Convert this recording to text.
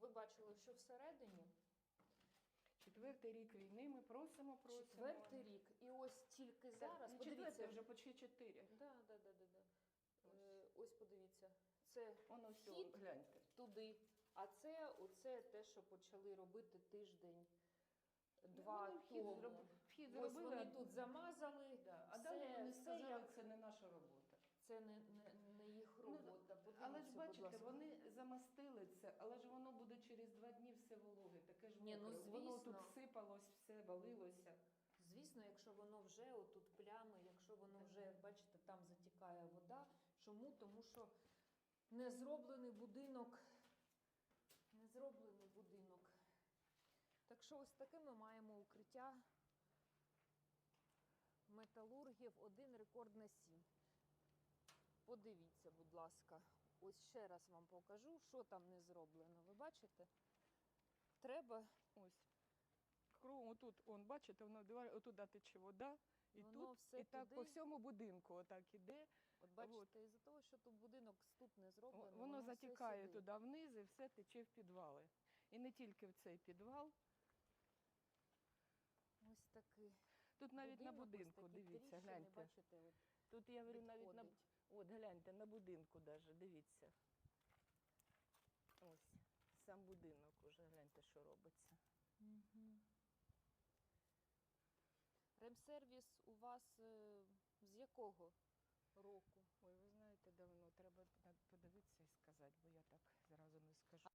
Подивіться, ви бачили, що всередині Четвертий рік війни ми просимо, просимо. четвертий рік. І ось тільки зараз, не подивіться, четвертий, вже почти чотири. Да, да, да, да, да. Е, ось подивіться. Це Воно все, Хід. гляньте. туди. А це оце те, що почали робити тиждень, два Вони вхід тому. зроб- вхід Ось зробили, вони тут замазали. Да. А далі вони все сказали, як- це не наша робота. Це не, не, не їх Ну, робота. Але ж будь бачите, ласка. вони замастили це, але ж воно буде через два дні все вологе, таке ж Ні, ну, мокре. Воно звісно. тут сипалось, все валилося. Звісно, якщо воно вже отут плями, якщо воно вже, бачите, там затікає вода. Чому? Тому що не зроблений будинок, не зроблений будинок. Так що ось таке ми маємо укриття металургів, один рекорд на сім. Подивіться, будь ласка, ось ще раз вам покажу, що там не зроблено. Ви бачите? Треба Ось. Отут, он, бачите, воно дивар- отуда тече вода, і Воно тут, все і так туди. по всьому будинку отак іде. От бачите, із-за того, що тут будинок тут не зроблено, Воно все затікає сюди. туди вниз і все тече в підвали. І не тільки в цей підвал. Ось такий. Тут навіть на ось будинку, такі дивіться, тріщини, гляньте. Бачите, от, Тут я говорю навіть на відходить. От гляньте на будинку даже, дивіться. Ось сам будинок уже гляньте, що робиться. Ремсервіс у вас е, з якого року? Ой, ви знаєте, давно треба подивитися і сказати, бо я так зразу не скажу.